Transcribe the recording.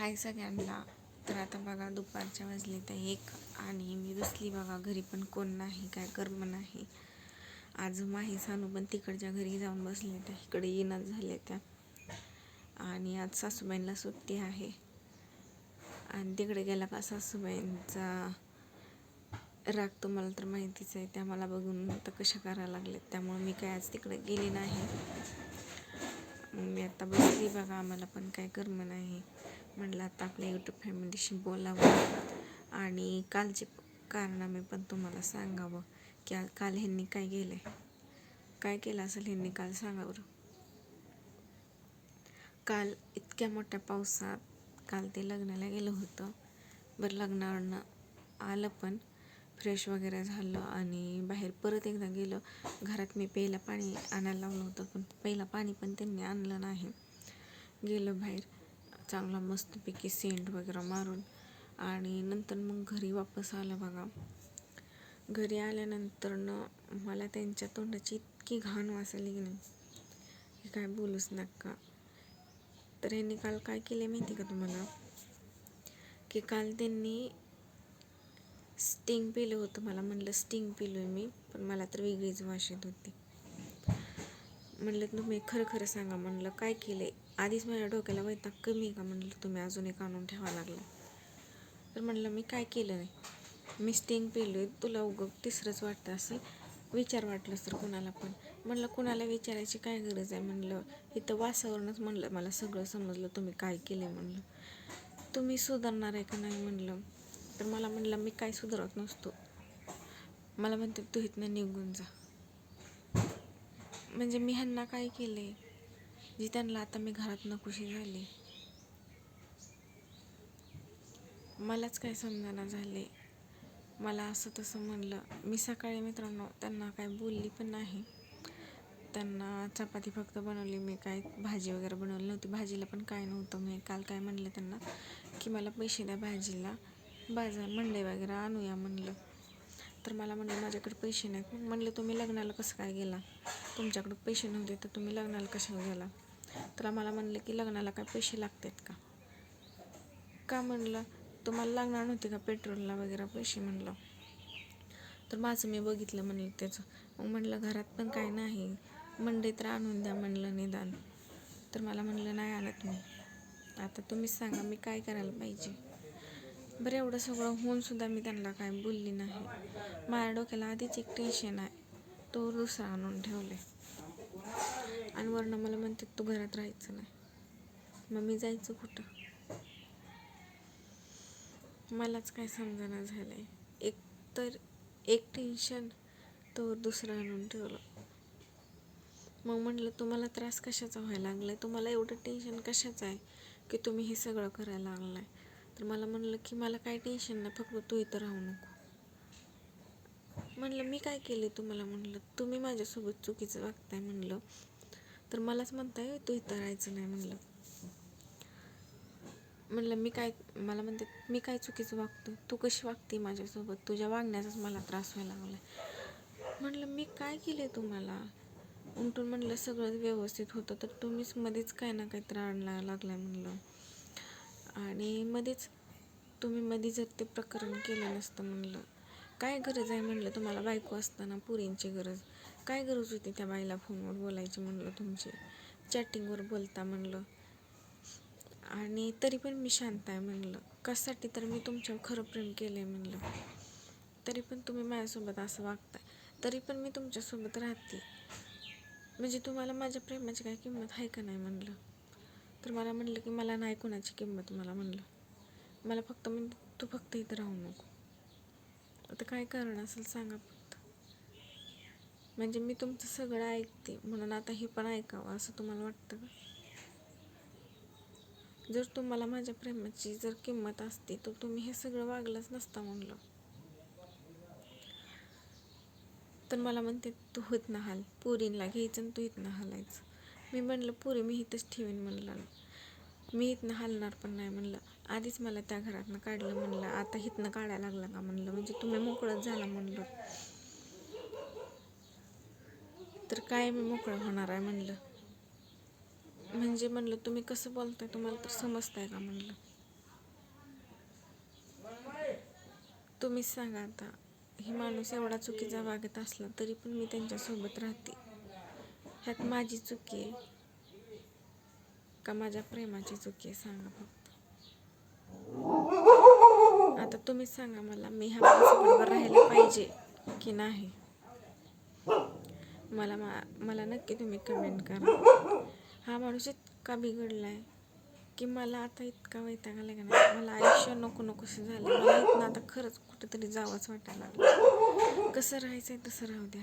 हाय सगळ्यांना. तर आता बघा दुपारच्या वाजले तर एक आणि मी बसली बघा घरी पण कोण नाही काय कर्म नाही. आज माही सानू पण तिकडच्या घरी जाऊन बसले त्या इकडे येणं झाले त्या. आणि आज सासूबाईंना सुट्टी आहे. आणि तिकडे गेला का सासूबाईंचा राग तुम्हाला तर माहितीच आहे त्या मला बघून तर कशा करायला लागल्यात त्यामुळे मी काय आज तिकडे गेली नाही. मी आता बसली बघा आम्हाला पण काय कर्म नाही. म्हटलं आता आपल्या यूट्यूब फॅमिलीशी बोलावं. आणि कालचे कारनामे पण तुम्हाला सांगावं. की काल ह्यांनी काय केलं आहे काय केलं असेल ह्यांनी काल? सांगा बरं. काल इतक्या मोठ्या पावसात काल ते लग्नाला गेलं होतं. बरं लग्नावरनं आलं पण फ्रेश वगैरे झालं आणि बाहेर परत एकदा गेलं. घरात मी पहिलं पाणी आणायला लावलं होतं पण पहिला पाणी पण त्यांनी आणलं नाही. गेलं बाहेर. चांगला मस्तपैकी सेंट वगैरे मारून आणि नंतर मग घरी वापस आलं बघा. घरी आल्यानंतर मला त्यांच्या तोंडाची इतकी घाण वाजली की नाही. की काय बोलूच नका. तर यांनी काल काय केले माहिती का तुम्हाला? की काल त्यांनी स्टिंग पिलं होतं. मला म्हणलं स्टिंग पिलो आहे मी पण मला तर वेगळीच वास येत होती. म्हणलं तुम्ही खरं खरं सांगा. म्हणलं काय केलंय? आधीच माझ्या डोक्याला वैताग कमी आहे का म्हणलं तुम्ही अजून एक आणून ठेवा लागला. तर म्हणलं मी काय केलं नाही. मी स्टिंग पिलोय. तुला उगं तिसरंच वाटतं असं विचार वाटलंच तर कुणाला पण. म्हणलं कुणाला विचारायची काय गरज आहे म्हणलं. इथं वासावरूनच म्हणलं मला सगळं समजलं तुम्ही काय केलं म्हणलं. तुम्ही सुधारणार आहे का नाही म्हणलं. तर मला म्हणलं मी काय सुधारत नसतो. मला म्हणते तू इथनं निघून जा. म्हणजे मी ह्यांना काय केलं आहे जी त्यांना आता मी घरात नकोशी झाली. मलाच काय समजाना झाले. मला असं तसं म्हणलं. मी सकाळी मित्रांनो त्यांना काय बोलली पण नाही. त्यांना चपाती फक्त बनवली. मी काय भाजी वगैरे बनवली नव्हती. भाजीला पण काय नव्हतं. मी काल काय म्हणलं त्यांना की मला पैसे द्या भाजीला. बाजार मंडई वगैरे आणूया म्हणलं. तर मला म्हणलं माझ्याकडे पैसे नाहीत. म्हणलं तुम्ही लग्नाला कसं काय गेला? तुमच्याकडे पैसे नव्हते तर तुम्ही लग्नाला कशाला गेला? तर मला म्हणलं की लग्नाला काय पैसे लागतात का? का म्हणलं तुम्हाला लागणार नव्हते का पेट्रोलला वगैरे पैसे? म्हणलं. तर माझं मी बघितलं म्हणलं त्याचं. मग म्हणलं घरात पण काय नाही. मंडईत तर आणून द्या म्हणलं निदान. तर मला म्हणलं नाही आणत मी. आता तुम्हीच सांगा मी काय करायला पाहिजे. बरं एवढं सगळं होऊन सुद्धा मी त्यांना काय बोलली नाही. माझ्या डोक्याला आधीच एक टेन्शन आहे. तो दुसरा आणून ठेवले आणि वर्ण मला म्हणते तू घरात राहायचं नाही. मग मी जायचं कुठं? मलाच काय समजाना झालंय. एक तर एक टेन्शन तो दुसरं आणून ठेवलं. मग म्हटलं तुम्हाला त्रास कशाचा व्हायला लागलाय? तुम्हाला एवढं टेन्शन कशाचं आहे की तुम्ही हे सगळं करायला लागलाय? तर मला म्हणलं की मला काय टेन्शन नाही फक्त तू इथं राहू नको. म्हणलं मी काय केले तुम्हाला? म्हणलं तुम्ही माझ्यासोबत चुकीचं वागताय म्हणलं. तर मलाच म्हणताय तू इथं राहायचं नाही म्हणलं. म्हणलं मी काय मला म्हणते मी काय चुकीचं वागतो तू कशी वागते माझ्यासोबत? तुझ्या वागण्याचाच मला त्रास व्हायला लागला म्हणलं मी काय केले तुम्हाला? उमटून म्हणलं सगळं व्यवस्थित होतं तर तुम्हीच मध्येच काय ना काय त्राण लागलाय म्हणलं. आणि मध्येच तुम्ही मध्ये जर ते प्रकरण केलं नसतं म्हणलं. काय गरज आहे म्हणलं तुम्हाला बायको असताना पुरींची गरज? काय गरज होती त्या बाईला फोनवर बोलायची म्हणलं तुमची? चॅटिंगवर बोलता म्हणलं. आणि तरी पण मी शांत आहे म्हणलं. कशासाठी तर मी तुमच्यावर खरं प्रेम केलं आहे म्हणलं. तरी पण तुम्ही माझ्यासोबत असं वागताय. तरी पण मी तुमच्यासोबत राहते. म्हणजे तुम्हाला माझ्या प्रेमाची काय किंमत आहे का नाही म्हणलं? तर मला म्हणलं की मला नाही कोणाची किंमत मला म्हणलं. मला फक्त म्हणजे तू फक्त इथं राहू नको. आता काय कारण असेल सांगा फक्त. म्हणजे मी तुमचं सगळं ऐकते म्हणून आता हे पण ऐकावं असं तुम्हाला वाटतं का? जर तुम्हाला माझ्या प्रेमाची जर किंमत असते तर तुम्ही हे सगळं वागलंच नसता म्हणलं. तर मला म्हणते तू होत ना हाल पुरीला घ्यायचं आणि तू इथनं हालायचं. मी म्हणलं पुरी मी इथंच ठेवीन म्हणलं मी इथनं हालणार पण नाही म्हणलं. आधीच मला त्या घरातनं काढलं म्हणलं आता हितनं काढायला लागला का म्हणलं म्हणजे तुम्ही मोकळंच झाला म्हणलं. तर काय मी मोकळं होणार आहे म्हणलं. म्हणजे म्हणलं तुम्ही कसं बोलताय तुम्हाला तर समजताय का म्हणलं. तुम्हीच सांगा आता ही माणूस एवढा चुकीचा वागत असला तरी पण मी त्यांच्यासोबत राहते. ह्यात माझी चुकी आहे का माझ्या प्रेमाची चुकी आहे सांगा फक्त. आता तुम्हीच सांगा मला मी ह्या माणसाबरोबर राहायला पाहिजे की नाही? मला मा मला नक्की तुम्ही कमेंट करा. हा माणूस इतका बिघडलाय की मला आता इतका वैताग आला का नाही? मला आयुष्य नको नकोसं झालं मला इथनं आता खरंच कुठेतरी जावंच वाटायला लागलं कसं आहे तसं राहू द्या